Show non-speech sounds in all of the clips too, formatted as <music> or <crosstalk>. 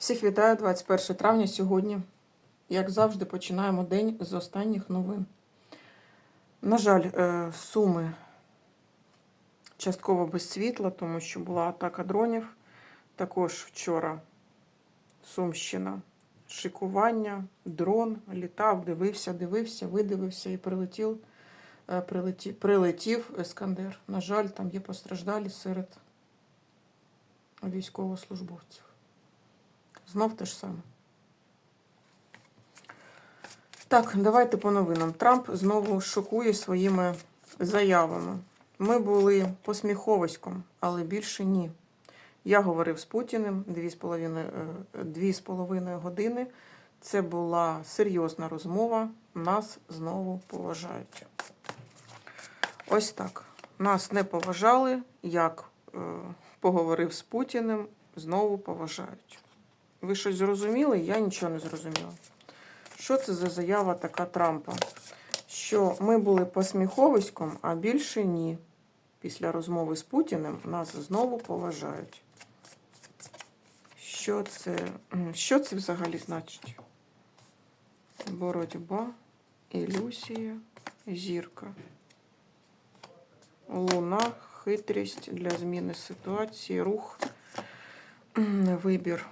Всіх вітаю 21 травня сьогодні. Як завжди, починаємо день з останніх новин. На жаль, е, суми частково без світла, тому що була атака дронів. Також вчора Сумщина. Шикування, дрон літав, дивився, дивився, видивився і прилетів, е, прилетів, прилетів Ескандер. На жаль, там є постраждалі серед військовослужбовців. Знов те ж саме. Так, давайте по новинам. Трамп знову шокує своїми заявами. Ми були посміховиськом, але більше ні. Я говорив з Путіним дві з половиною, е, години. Це була серйозна розмова. Нас знову поважають. Ось так. Нас не поважали, як е, поговорив з Путіним, знову поважають. Ви щось зрозуміли? Я нічого не зрозуміла. Що це за заява така Трампа? Що ми були посміховиськом, а більше ні. Після розмови з Путіним нас знову поважають. Що це, що це взагалі значить? Боротьба, ілюзія, зірка. Луна, хитрість для зміни ситуації, рух, вибір.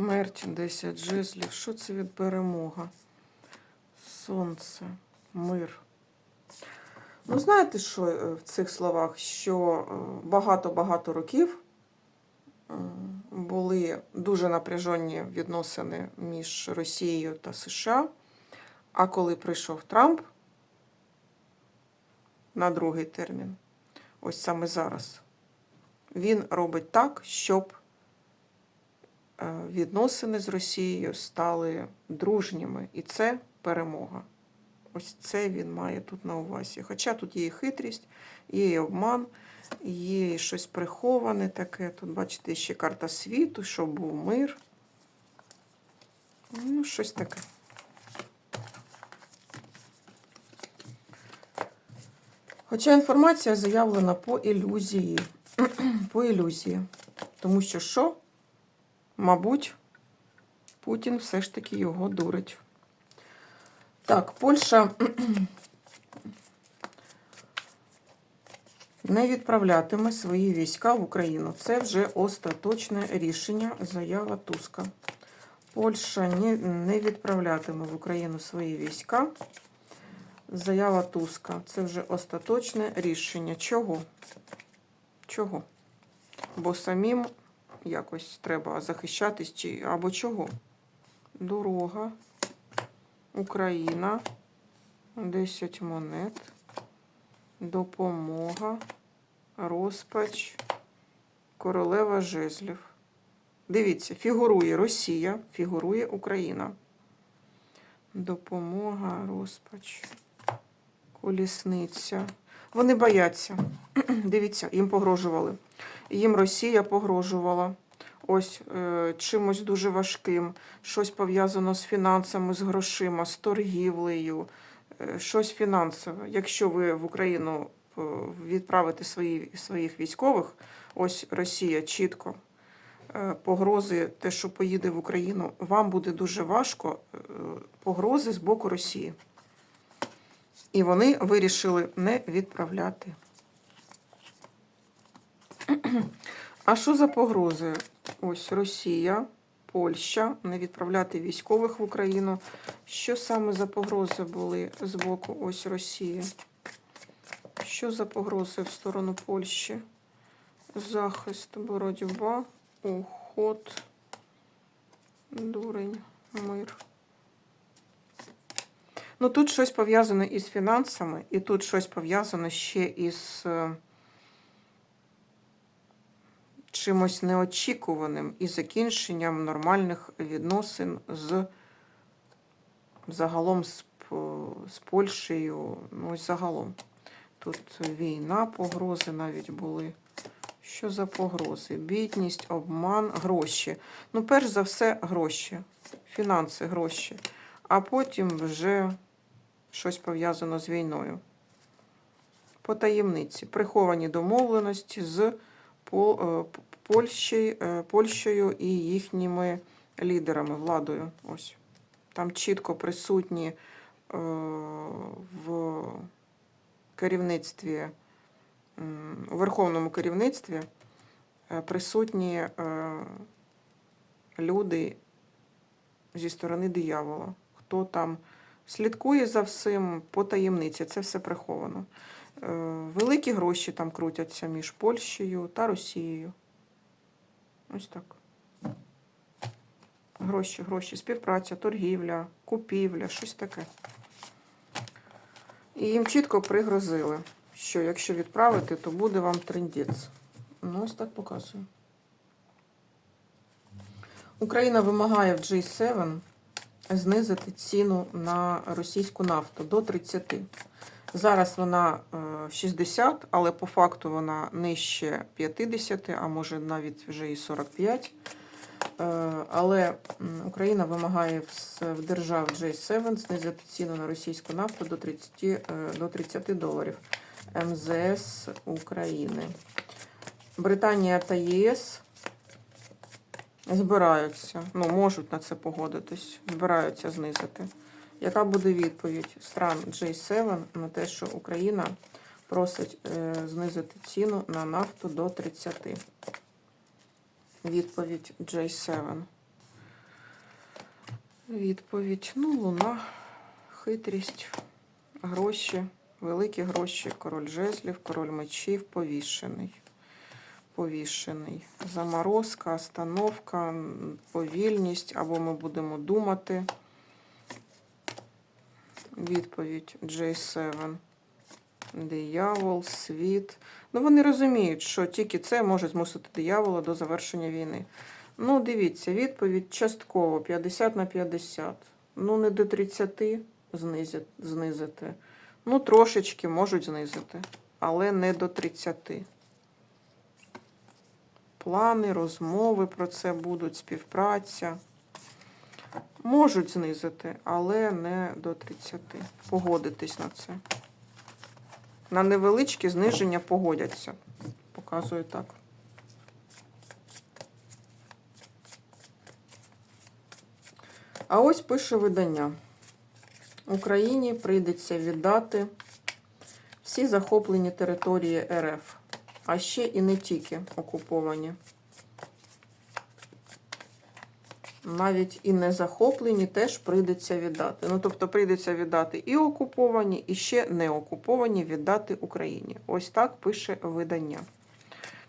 Смерть, 10 жезлів. Що це від перемога? Сонце, мир. Ну, знаєте, що е, в цих словах? Що е, багато-багато років е, були дуже напряжені відносини між Росією та США. А коли прийшов Трамп на другий термін, ось саме зараз, він робить так, щоб відносини з Росією стали дружніми. І це перемога. Ось це він має тут на увазі. Хоча тут є і хитрість, є і обман, є і щось приховане таке. Тут, бачите, ще карта світу, щоб був мир. Ну, щось таке. Хоча інформація заявлена по ілюзії. <clears throat> по ілюзії. Тому що що? Мабуть, Путін все ж таки його дурить. Так, Польща <clears throat> не відправлятиме свої війська в Україну. Це вже остаточне рішення, заява Туска. Польща не, відправлятиме в Україну свої війська. Заява Туска. Це вже остаточне рішення. Чого? Чого? Бо самим якось треба захищатись чи або чого? Дорога. Україна, 10 монет, допомога, розпач, королева жезлів. Дивіться, фігурує Росія, фігурує Україна. Допомога, розпач, колісниця. Вони бояться. <clears throat> Дивіться, їм погрожували. Їм Росія погрожувала ось е, чимось дуже важким, щось пов'язано з фінансами, з грошима, з торгівлею, е, щось фінансове. Якщо ви в Україну е, відправите свої, своїх військових, ось Росія чітко е, погрози, те, що поїде в Україну, вам буде дуже важко е, погрози з боку Росії. І вони вирішили не відправляти. А що за погрози? Ось Росія, Польща, не відправляти військових в Україну. Що саме за погрози були з боку ось Росії? Що за погрози в сторону Польщі? Захист, боротьба, уход, дурень, мир. Ну тут щось пов'язане із фінансами, і тут щось пов'язане ще із. е, чимось неочікуваним і закінченням нормальних відносин з загалом з, з Польщею. Ну, ось загалом. Тут війна, погрози навіть були. Що за погрози? Бідність, обман, гроші. Ну, перш за все, гроші, фінанси, гроші. А потім вже щось пов'язано з війною. По таємниці. Приховані домовленості з е, е, Польщею і їхніми лідерами, владою. Ось. Там чітко присутні е, в керівництві, у верховному керівництві присутні люди зі сторони диявола. Хто там слідкує за всім по таємниці, це все приховано. Е, Великі гроші там крутяться між Польщею та Росією. Ось так. Гроші, гроші, співпраця, торгівля, купівля, щось таке. І їм чітко пригрозили, що якщо відправити, то буде вам трендець. Ну, ось так показую. Україна вимагає в G7 знизити ціну на російську нафту до 30. Зараз вона е, 60, але по факту вона нижче 50, а може навіть вже і 45. Е, Але Україна вимагає в держав G7 знизити ціну на російську нафту до 30, е, до 30 доларів. МЗС України. Британія та ЄС збираються, ну можуть на це погодитись, збираються знизити. Яка буде відповідь стран G7 на те, що Україна просить е, знизити ціну на нафту до 30? Відповідь J7. Відповідь. Ну, луна, хитрість, гроші, великі гроші, король жезлів, король мечів, повішений. Повішений. Заморозка, остановка, повільність, або ми будемо думати. Відповідь J7. Диявол, світ. Ну, вони розуміють, що тільки це може змусити диявола до завершення війни. Ну, дивіться, відповідь частково 50 на 50. Ну, не до 30 знизити. Ну, трошечки можуть знизити, але не до 30. Плани, розмови про це будуть, співпраця. Можуть знизити, але не до 30. Погодитись на це. На невеличкі зниження погодяться. Показую так. А ось пише видання. Україні прийдеться віддати всі захоплені території РФ, а ще і не тільки окуповані. Навіть і не захоплені теж прийдеться віддати. Ну, тобто прийдеться віддати і окуповані, і ще не окуповані віддати Україні. Ось так пише видання.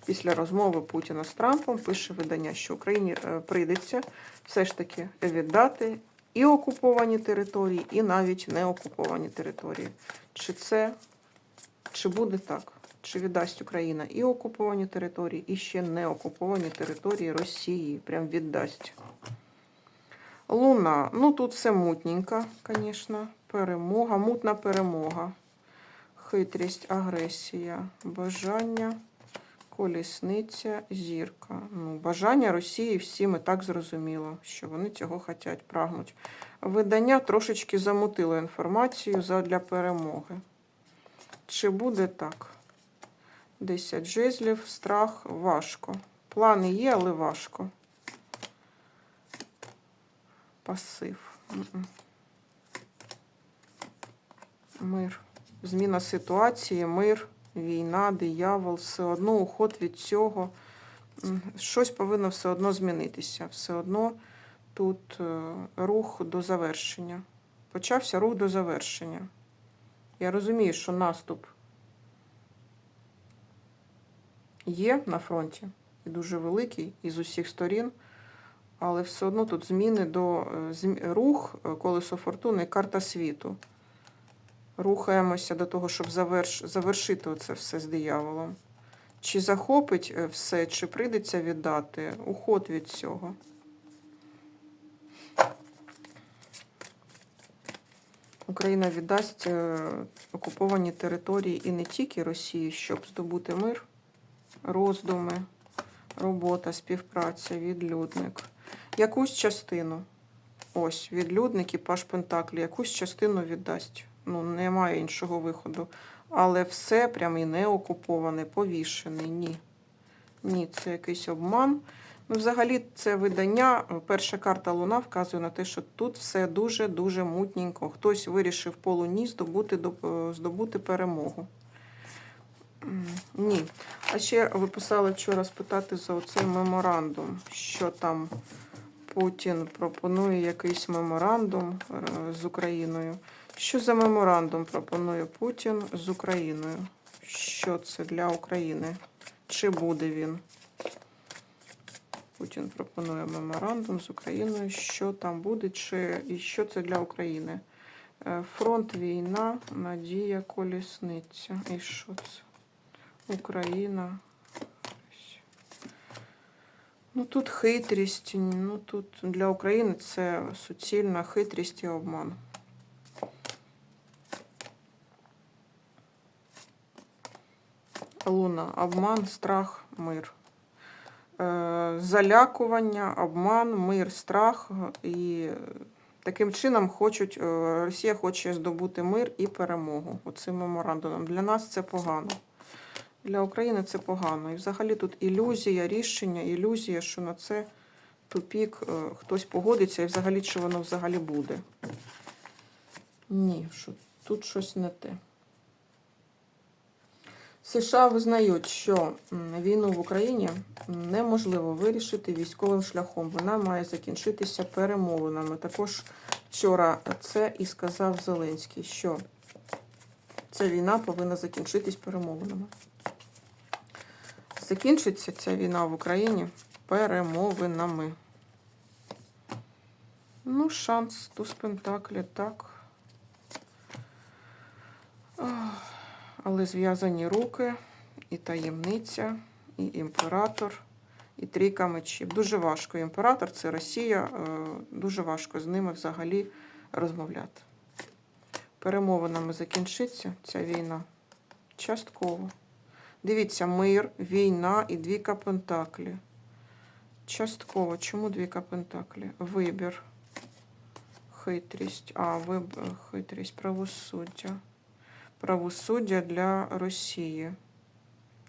Після розмови Путіна з Трампом пише видання, що Україні е, прийдеться все ж таки віддати і окуповані території, і навіть не окуповані території. Чи це, чи буде так? Чи віддасть Україна і окуповані території, і ще не окуповані території Росії? Прям віддасть. Луна. Ну тут все мутненько, звісно. Перемога, мутна перемога. Хитрість, агресія, бажання, колісниця, зірка. Ну, бажання Росії всім і так зрозуміло, що вони цього хочуть, прагнуть. Видання трошечки замутило інформацію задля перемоги. Чи буде так? 10 жезлів, страх, важко. Плани є, але важко. Пасив. Мир. Зміна ситуації, мир, війна, диявол, все одно уход від цього. Щось повинно все одно змінитися. Все одно тут е, рух до завершення. Почався рух до завершення. Я розумію, що наступ є на фронті і дуже великий, і з усіх сторін. Але все одно тут зміни до е, рух, е, колесо фортуни, карта світу. Рухаємося до того, щоб заверш... завершити оце все з дияволом. Чи захопить е, все, чи прийдеться віддати уход від цього. Україна віддасть окуповані території і не тільки Росії, щоб здобути мир, роздуми, робота, співпраця, відлюдник. Якусь частину. Ось, відлюдник і паш Пентаклі, якусь частину віддасть. Ну, немає іншого виходу. Але все прям і не окуповане, повішене, ні. Ні, це якийсь обман. Ну, взагалі, це видання. Перша карта Луна вказує на те, що тут все дуже-дуже мутненько. Хтось вирішив по луні здобути, е, здобути перемогу. Ні. А ще ви писали вчора спитати за оцей меморандум, що там Путін пропонує якийсь меморандум е, з Україною. Що за меморандум пропонує Путін з Україною? Що це для України? Чи буде він? Путін пропонує меморандум з Україною. Що там буде, чи і що це для України? Е, Фронт, війна, Надія, колісниця. І що це? Україна. Ну тут хитрість. Ну тут для України це суцільна хитрість і обман. Луна, обман, страх, мир. Е, Залякування, обман, мир, страх. І таким чином хочуть, е, Росія хоче здобути мир і перемогу оцим меморандумом. Для нас це погано. Для України це погано. І взагалі тут ілюзія, рішення, ілюзія, що на це тупік е, хтось погодиться і взагалі чи воно взагалі буде. Ні, що тут щось не те. США визнають, що війну в Україні неможливо вирішити військовим шляхом. Вона має закінчитися перемовинами. Також вчора це і сказав Зеленський, що ця війна повинна закінчитись перемовинами. Закінчиться ця війна в Україні перемовинами. Ну, шанс туз Пентаклі, так. Але зв'язані руки, і таємниця, і імператор, і трійка мечів. Дуже важко. Імператор це Росія, е, дуже важко з ними взагалі розмовляти. Перемовинами закінчиться ця війна. Частково. Дивіться, мир, війна і двійка пентаклі. Частково. Чому двійка пентаклі? Вибір. Хитрість. А, вибір, хитрість, правосуддя. Правосуддя для Росії.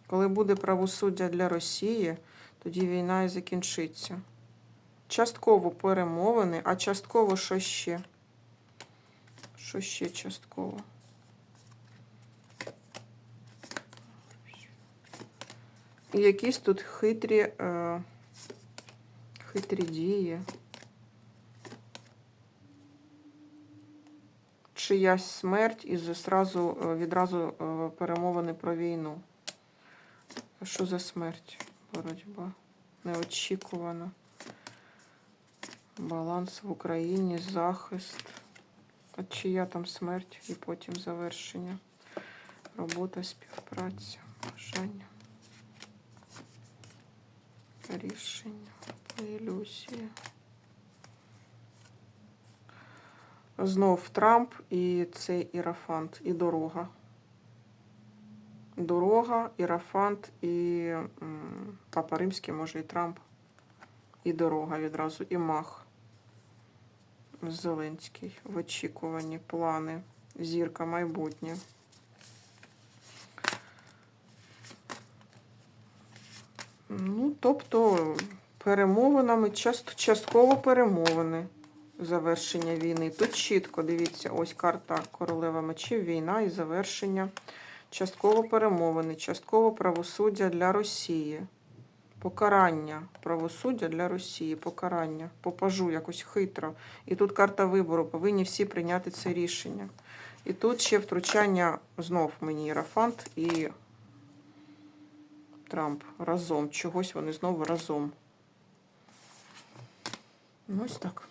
Коли буде правосуддя для Росії, тоді війна і закінчиться. Частково перемовини, а частково що ще? Що ще частково? Якісь тут хитрі, е, хитрі дії. Чиясь смерть і зразу, е, відразу е, перемовини про війну. Що за смерть? Боротьба. Неочікувана. Баланс в Україні, захист. А чия там смерть і потім завершення. Робота, співпраця, бажання. Рішення, ілюзія. Знов Трамп і цей ірафант, і дорога. Дорога, ірафант і Папа Римський, може, і Трамп. І дорога відразу, і мах. Зеленський в очікуванні, плани, зірка, майбутнє. Ну, тобто перемовинами, част- частково перемовини завершення війни. Тут чітко, дивіться, ось карта королева мечів, війна і завершення. Частково перемовини, частково правосуддя для Росії. Покарання, правосуддя для Росії, покарання. Попажу якось хитро. І тут карта вибору. Повинні всі прийняти це рішення. І тут ще втручання знов мені Єрафант і Трамп разом. Чогось вони знову разом. Ну, ось так.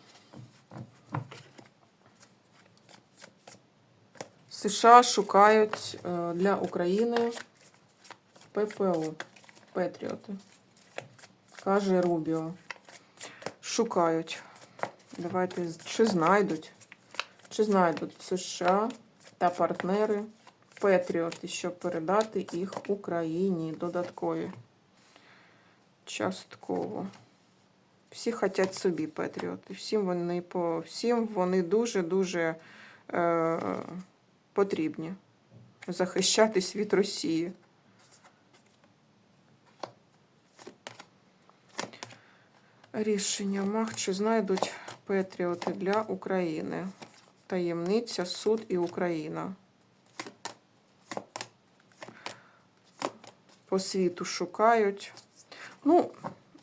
США шукають е, для України ППО. Петріоти. Каже Рубіо. Шукають. Давайте, чи знайдуть? Чи знайдуть США та партнери Петріоти, щоб передати їх Україні додаткові. Частково. Всі хочуть собі Петріоти. Всім вони по всім вони дуже-дуже е, потрібні захищатись від Росії. Рішення МАГ чи знайдуть Петріоти для України. Таємниця, суд і Україна. По світу шукають. Ну,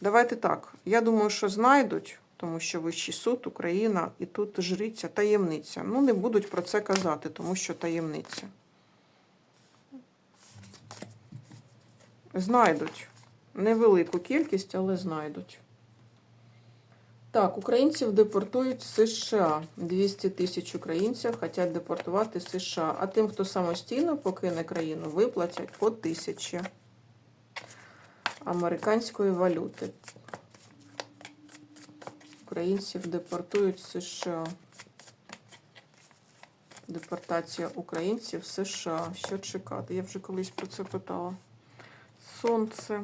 давайте так. Я думаю, що знайдуть, тому що Вищий суд, Україна, і тут жриця, таємниця. Ну, не будуть про це казати, тому що таємниця. Знайдуть. Невелику кількість, але знайдуть. Так, українців депортують США. 200 тисяч українців хочуть депортувати США. А тим, хто самостійно покине країну, виплатять по тисячі американської валюти. Українців депортують США. Депортація українців США. Що чекати? Я вже колись про це питала. Сонце.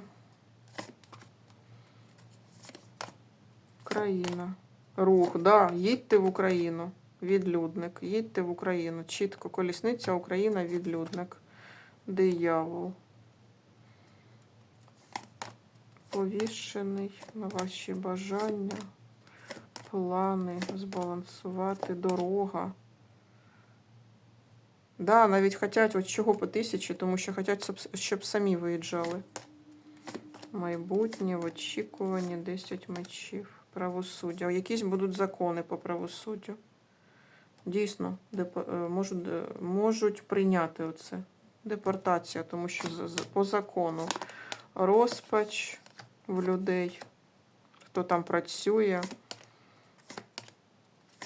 Україна. Рух, да, їдьте в Україну. Відлюдник. Їдьте в Україну. Чітко. Колісниця Україна, відлюдник. Диявол. Повішений на ваші бажання, плани, збалансувати, дорога. Да, навіть хотять, от чого по тисячі, тому що хотять, щоб, самі виїжджали. Майбутнє, в очікуванні, 10 мечів. Правосуддя. Якісь будуть закони по правосуддю. Дійсно, депо- е, можуть, е, можуть прийняти оце. Депортація, тому що по закону розпач в людей, хто там працює,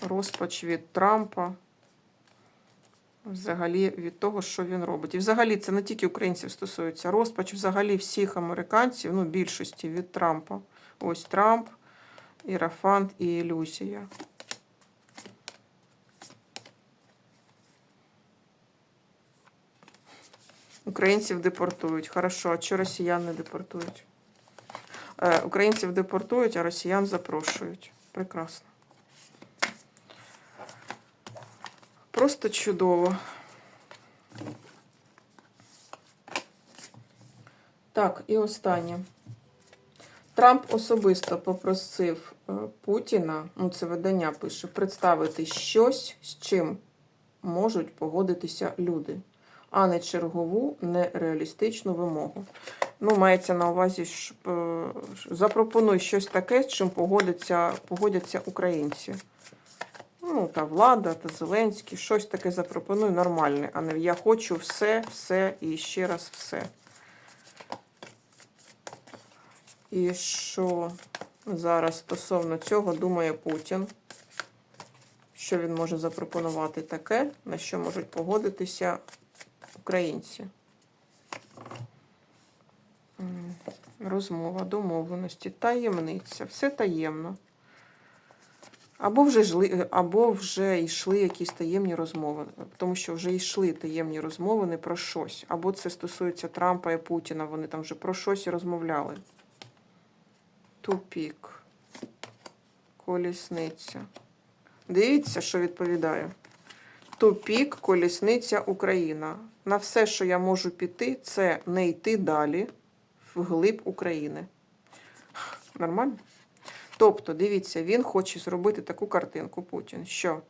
розпач від Трампа, взагалі від того, що він робить. І взагалі це не тільки українців стосується, розпач взагалі всіх американців, ну, більшості від Трампа. Ось Трамп, Ірафант і ілюзія. Українців депортують. Хорошо, а чого росіян не депортують? Е, Українців депортують, а росіян запрошують. Прекрасно. Просто чудово. Так, і останнє. Трамп особисто попросив е, Путіна, ну це видання пише, представити щось, з чим можуть погодитися люди, а не чергову нереалістичну вимогу. Ну, мається на увазі, щоб, е, запропонуй щось таке, з чим погодяться, погодяться українці. Ну, та влада, та Зеленський, щось таке запропонуй нормальне, а не я хочу все, все і ще раз все. І що зараз стосовно цього думає Путін? Що він може запропонувати таке, на що можуть погодитися українці? Розмова, домовленості, таємниця, все таємно. Або вже жили, або вже йшли якісь таємні розмови, тому що вже йшли таємні розмови не про щось. Або це стосується Трампа і Путіна, вони там вже про щось і розмовляли. Тупік. Колісниця. Дивіться, що відповідає. Тупік, колісниця, Україна. На все, що я можу піти, це не йти далі вглиб України. Нормально? Тобто, дивіться, він хоче зробити таку картинку Путін, що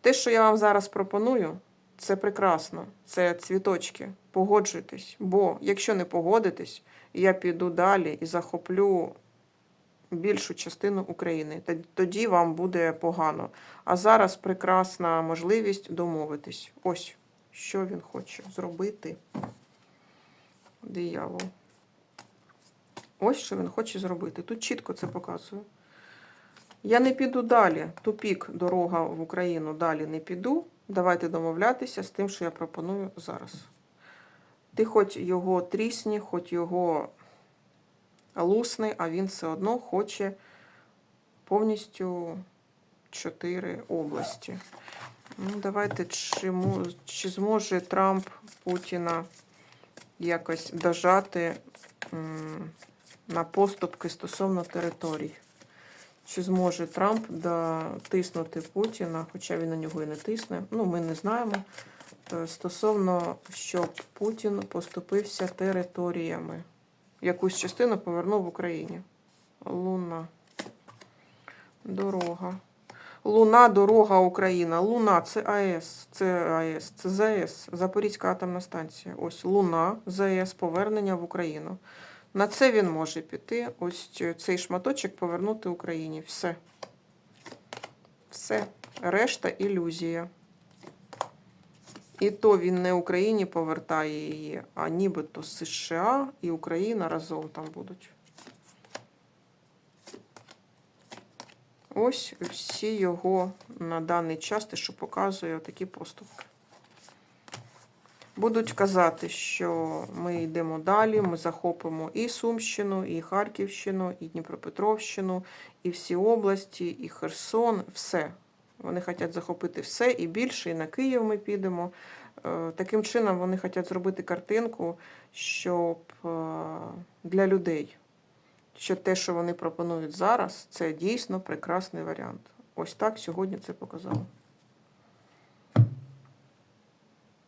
те, що я вам зараз пропоную, це прекрасно, це цвіточки. Погоджуйтесь. Бо якщо не погодитесь, я піду далі і захоплю більшу частину України. Тоді вам буде погано. А зараз прекрасна можливість домовитись. Ось що він хоче зробити. Диявол. Ось що він хоче зробити. Тут чітко це показує. Я не піду далі. Тупік, дорога в Україну далі не піду. Давайте домовлятися з тим, що я пропоную зараз. Ти хоч його трісні, хоч його лусни, а він все одно хоче повністю чотири області. Ну, давайте, чи, чи зможе Трамп Путіна якось дожати на поступки стосовно територій? Чи зможе Трамп дотиснути Путіна, хоча він на нього і не тисне? Ну, ми не знаємо. Е, Стосовно, щоб Путін поступився територіями. Якусь частину повернув в Україні. Луна. Дорога. Луна, дорога, Україна. Луна це АЕС, це АЕС, це ЗАЕС, Запорізька атомна станція. Ось Луна, ЗАЕС, повернення в Україну. На це він може піти. Ось цей шматочок повернути Україні. Все. Все. Решта ілюзія. І то він не Україні повертає її, а нібито США і Україна разом там будуть. Ось всі його на даний час, те, що показує такі поступки. Будуть казати, що ми йдемо далі, ми захопимо і Сумщину, і Харківщину, і Дніпропетровщину, і всі області, і Херсон, все. Вони хочуть захопити все і більше, і на Київ ми підемо. Е, Таким чином вони хочуть зробити картинку, щоб е, для людей, що те, що вони пропонують зараз, це дійсно прекрасний варіант. Ось так сьогодні це показало.